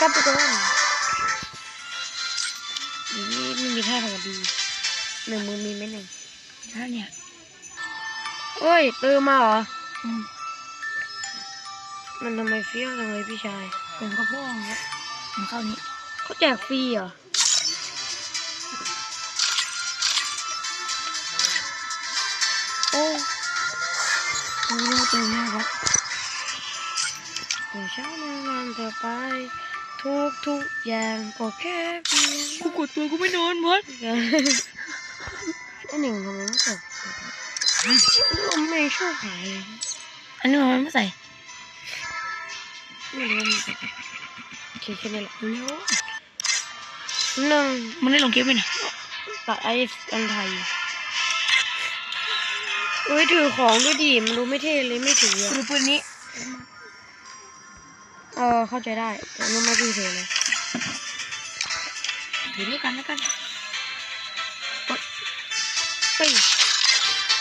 กลับไปก่อนนี่ไม่มีท่าสวัสดีหนึ่งมือมีไหมหนึ่งถ้าเนี่ยเอ้ยตื่นมาเหรออืมมันทำไมเฟี้ยวจังเลยพี่ชายเติมกระเพาะแล้วมันเข้านี้เขาแจกฟรีเหรอโอ้เขาเรียกว่าเติมแม่ครับแต่ฉันนั้นเธอไป ทุกทุกๆอย่างก็แค่เพียงกูกดตัวกูไม่นอนพัดไอหนึ่งทำไมไม่ตกลมไม่ชอบหายเลยอันนี้มันไม่ใส่ไม่รู้มันเป็นอะไรโอเคแค่นี้แหละเร็วหนึ่งๆมันได้ลงเกมไหมนะตัดไออันไทยเอ้ยถือของด้วยดิมันดูไม่เท่เลยไม่ถืออะดูปืนนี้ เออเข้าใจได้แต่มันไม่ดีเฉยเลยอยู่ด้วยกันแล้วกันเฮ้ย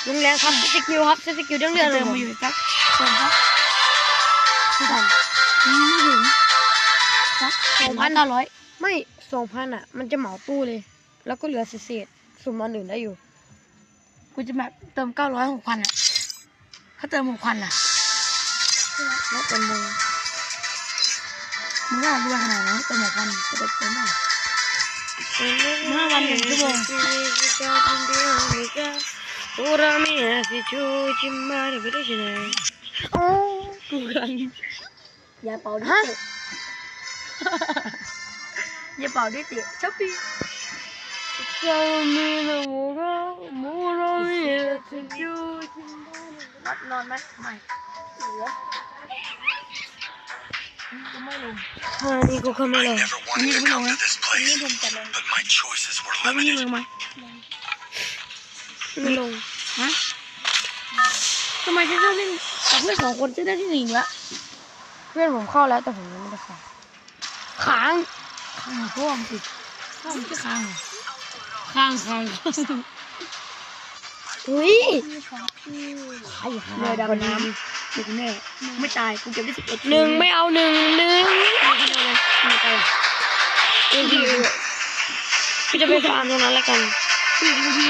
ลุงแรงครับเซตสกิลครับเซตสกิลเรื่องเรืเติองเลยมมาอยู่สักเติมสักไม่ทันไม่ถึงสักสองพันห้าร้อยไม่สองพันอะ มันจะเหมาตู้เลย แล้วก็เหลือเศษๆสุ่มอันอื่นได้อยู่กูจะแบบเติมเก้าร้อยหกพันอะถ้าเติมหกพันอะแล้วแต่มึงมึง น่ารวยขนาดนั้นเติมหกพันจะได้เติมได้ห้าวันหนึ่งชั่วโมง Ora mia si ciuci mare per ce n'è โอ้ กูกำลังอ่าเป่าดิฮะเตะอย่าเป่าดิเตะชอบปี Siamo in amore, amore mia si ciuci นอนนอนไหมไม่เหลือก็ไม่ลง Hani ko kamera Never wanted to come to this place, but my choices were แล้วไม่ลงไหมไม่ลงฮะทำไมฉันชอบเล่นกับเพื่อนสองคนฉันได้ที่หนึ่งละเพื่อนผมเข้าแล้วแต่ผมยังไม่ได้เข้าค้างข้างพ่วงสิข้างจะข้างเหรอข้างข้างอุ้ยไอ้ห่าเรือดำน้ำ เด็กแม่ไม่ตายกูเก็บได้สิบเอ็ดหนึ่งไม่เอาหนึ่งหนึ่งไม่ตายเอ็นดีพี่จะไปฟาร์มตรงนั้นแล้วกันสี่นาที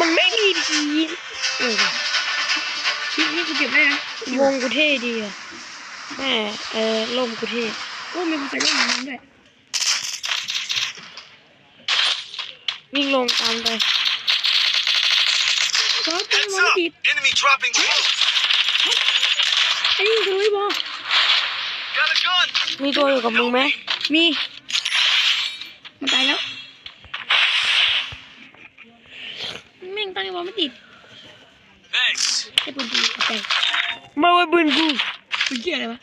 มันไม่มีทีเออทีนี้กูเก็บได้นะวงกูเท่ดีอะแม่เออลมกูเท่โอ้มีคนใส่ลูกน้ำด้วยวิ่งลงตามไปก็ต้อง Heads มอง up! ติด Enemy dropping close! ไอ้นี่คือไม่บอมีตัวอยู่กับมึงไหม มี มันตายแล้วแม่งตั้งไอ้บอลไม่ติดให้ปืนดีใจมาไว้ปืนกูปืนเกี่ยอะไรวะ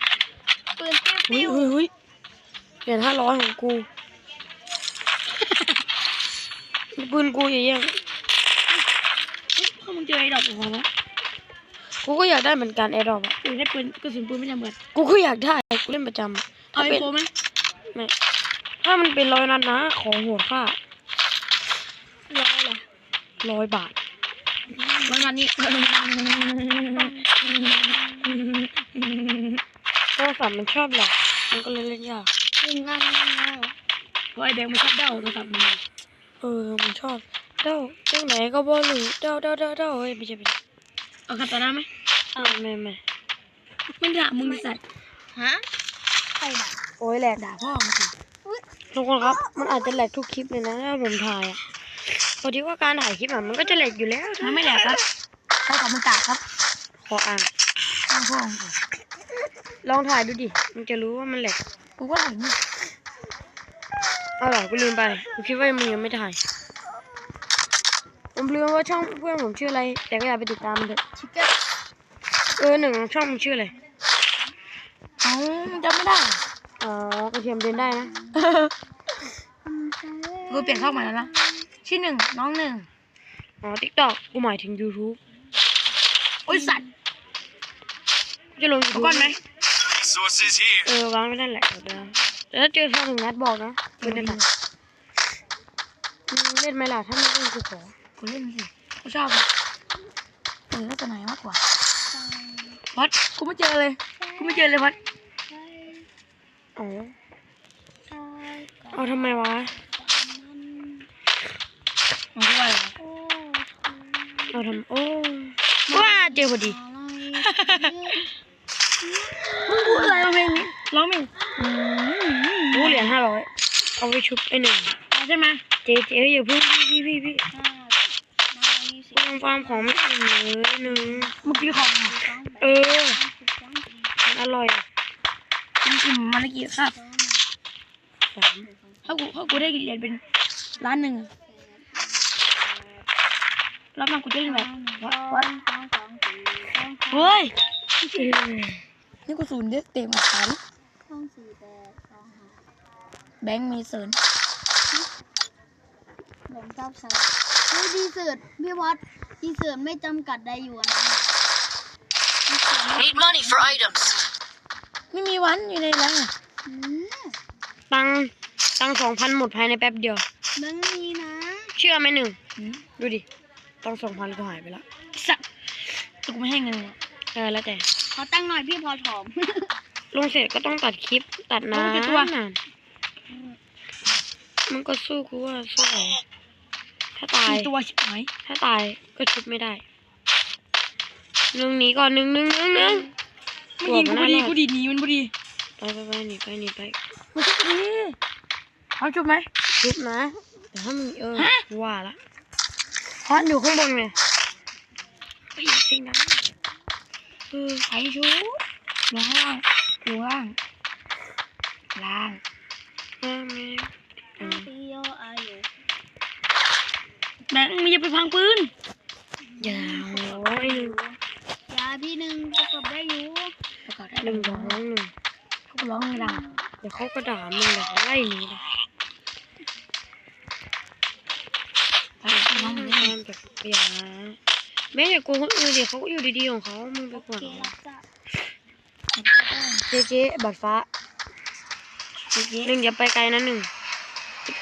ปืนเฮ้ยเฮ้ยเฮ้ยเหรียญห้าร้อยของกู ปืนกูอย่าแย่งถ้ามึงเจอไอ้ดอกของวะ กูก็อยากได้เหมือนกันแอร์ดรอปอะปืนได้ปืนกระสุนปืนไม่จำกัดกูก็อยากได้กูเล่นประจำเอาถ้าไอเป็นโฟไหมไม่ถ้ามันเป็นร้อยนัดนะของโหดค่าร้อยเหรอร้อยบาทวันวันนี้โทรศัพท์มันชอบแหละมันก็เลยเล่นยากเพราะไอแดงมันชอบเด้าโทรศัพท์มันเออมันชอบเด้าเจ้าไหนก็บ่รู้เด้าเด้าเด้าเด้าเฮ้ยไม่ใช่ไม่ใช่ เอาคาตานะไหมไม่ไม่มันด่ามึงไอ้สัตว์ฮะใครด่าโอ้ยแหลกด่าพ่อมึงสิทุกคนครับ มันอาจจะแหลกทุกคลิปเลยนะถ้าผมถ่ายอะพอดีว่าการถ่ายคลิปอะมันก็จะแหลกอยู่แล้วมันไม่แหลกครับใครกับมึงกาครับ ขออ่านข้างพ่อมึงสิลองถ่ายดูดิ มันจะรู้ว่ามันแหลกกูก็ถ่ายนี่เอาเหรอกูลืมไปกูคิดว่ามึงยังไม่ถ่าย ผมลืมว่าช่องเพื่อนผมชื่ออะไร แต่ก็อยากไปติดตามมันเถอะชิคเก้นเออหนึ่งช่องมึงชื่ออะไรเอ้ามึงจำไม่ได้อ๋อกระเทียมเดินได้นะกูเปลี่ยนช่องใหม่แล้วนะชื่อหนึ่งน้องหนึ่งอ๋อทิกตอกกูหมายถึง YouTube โอ้ยสัตว์กูจะลง เอา YouTube ก่อนไหม Resources here. เออวางไม่ได้แหละเดี๋ยวนะแต่ถ้าเจอทางหนึ่งนัดบอกนะไม่ได้ตัดอืมเล่นไหมล่ะถ้าไม่เล่นกูขอ กูเล่นสิกูชอบอะเออแล้วจะไหนมากกว่าพัดกูไม่เจอเลยกูไม่เจอเลยพัดอ๋อเอาทำไมวะมันก็ว่าอะไรเอาทำโอ้ว้าเจอพอดีมึงพูดอะไรมาเพลงนี้ร้องเพลงอืมรู้เหรียญห้าร้อยเอาไปชุบไอ้หนึ่งใช่ไหมเจเจอย่าเพิ่งพี่พี่พี่พี่ ฟังฟาร์มของไม่กินเลยหนึ่งเมื่อกี้ของอะเออมันอร่อยกินอิ่มมาละกี่ครับสามถ้ากูถ้ากูได้เหรียญเป็นล้านหนึ่งอะรอบหน้ากูจะได้แบบวัดวัดเฮ้ยเออนี่กูศูนย์เด็กเต็มอะดิแบงค์มีเสริญแบ่งเก้าใช้เฮ้ยดีเสิร์ตพี่วัด ดีเสิร์ตไม่จำกัดได้อยู่อันนั้นน่ะ Need money for items. ไม่มีวันอยู่ในร้านอะอืมตังค์ตังสองพันหมดภายในแป๊บเดียว แบงค์มีนะเชื่อไหมหนึ่งอืมดูดิตังสองพันก็หายไปละสักแต่กูไม่ให้เงินเลยเออแล้วแต่ ขอตั้งหน่อยพี่พอถอม ลงเสร็จก็ต้องตัดคลิปตัดนานนานมันก็สู้กูว่าสู้ไหว ถ้าตายมีตัวชิบหายถ้าตายก็ชุบไม่ได้หนึ่งหนีก่อนหนึ่งหนึ่งหนึ่งหนึ่งไม่ยิงกูพอดีกูดีดหนีมันพอดีไปไปไปหนีไปหนีไปมาชุบกูดิเอาชุบไหมชุบนะแต่ถ้ามึงเออว่าละเพราะอยู่ข้างบนไงไปยิงเสียงดังเออใครชุบลงล่างลงล่างล่างแม่แม่เออ พี่โยอายุ แบงค์มีจะไปพังปืนอย่าโอ้ยหนึ่งยาพี่หนึ่งประกอบได้อยู่ประกาศได้หนึ่งสองหนึ่งเขาก็ร้องไม่ดังเดี๋ยวเขาก็ด่ามึงเดี๋ยวเขาไล่หนีเลยไปร้องไม่ได้ตามแบบอย่าแม่อย่าโกงคนอื่นเดี๋ยวเขาก็อยู่ดีๆของเขามึงไปโอก่อนเครับทราบเจ๊เจ๊บัตรฟ้าเจ๊หนึ่งอย่าไปไกลนะหนึ่ง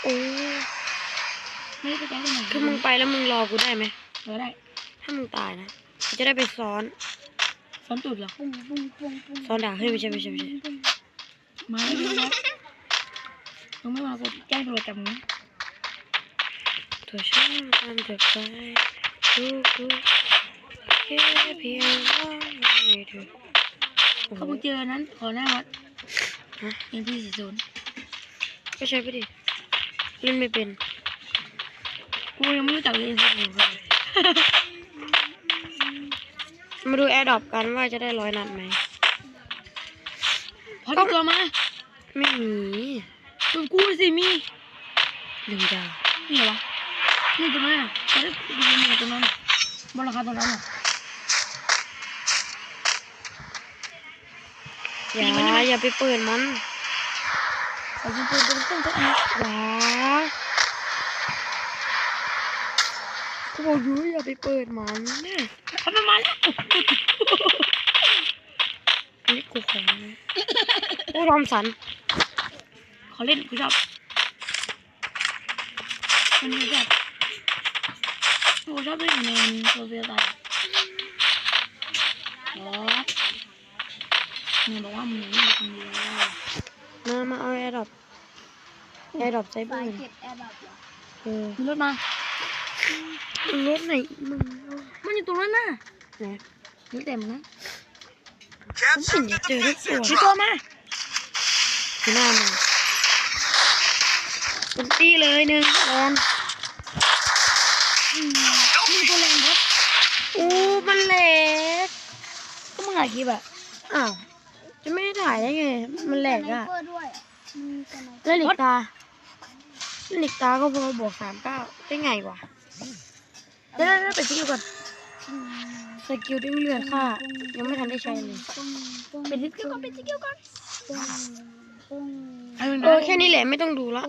โอ้ ไม่ได้ไปแจ้งที่ไหนคือมึงไปแล้วมึงรอกูได้ไหมเออได้ถ้ามึงตายนะกูจะได้ไปซ้อนซ้อนตูดเหรอปุ้งปุ้งปุ้งปุ้งซ้อนด่าเฮ้ยไม่ใช่ไม่ใช่ไม่ใช่ปุ้งมาแล้วมึงไม่มากูแจ้งตำรวจจับมึงตัวฉันทำจะไปทุกทุกแค่เพียงว่าไม่เธอโอ้โหเขาไปเจอนั้นขอหน้าวัดเอ็นที่สี่ศูนย์ก็ใช้ไปดิเล่นไม่เป็น กูยังไม่รู้จักเลยเอ็นที่สี่ศูนย์เลยมาดูแอร์ดรอปกันว่าจะได้ร้อยนัดไหมพอที่ตัวมา ไม่มีตัวกูสิมีหนึ่งดาวนี่เหรอวะนี่ตัวนั้นอะเขาได้ดูนี่ตัวนั้นบนราคาตัวนั้นอะอย่าอย่าไปเปิดมันเขายิงปืนตัวต้นตัวอันนี้อย่า กูบอกอยู่อย่าไปเปิดมันนะเอาไปมาแล้วอันนี้กูของนะโอ้รอมสันเขาเล่นกูชอบมันไม่แบบกูชอบเล่นเมนโซเฟียตายอ๋อเนี่ยบอกว่ามึงไม่ได้คนเดียวมามาเอาแอร์ดรอปแอร์ดรอปใช้สาปืยนเก็บแอร์ดับเหรอเออมีรถมา รถไหนมึงมันอยู่ตรงนั้นน่ะไหนนี่เต็มนะผมเห็นจะเจอทุกตัวมีตัวมาที่หน้ามึงเป็นตีเลยหนึ่งแอนมีตัวแรงครับอู้มันเล็กก็มึงอ่านคลิปอะอ้าวจะไม่ได้ถ่ายได้ไง มันแหลกสไนอะเปอร์ด้วยมีสไนเปอร์แล้วหลิกตาแล้วหลิกตาก็พอบวกสามเก้าได้ไงวะ เดี๋ยวเดี๋ยวไปคิดก่อนอืมสกิลด้วยเลือดค่ะยังไม่ทันได้ใช้เลยปุ้งปุ้งเป็นคิดก่อนเป็นคิดก่อนปุ้งปุ้งเออแค่นี้แหละไม่ต้องดูละ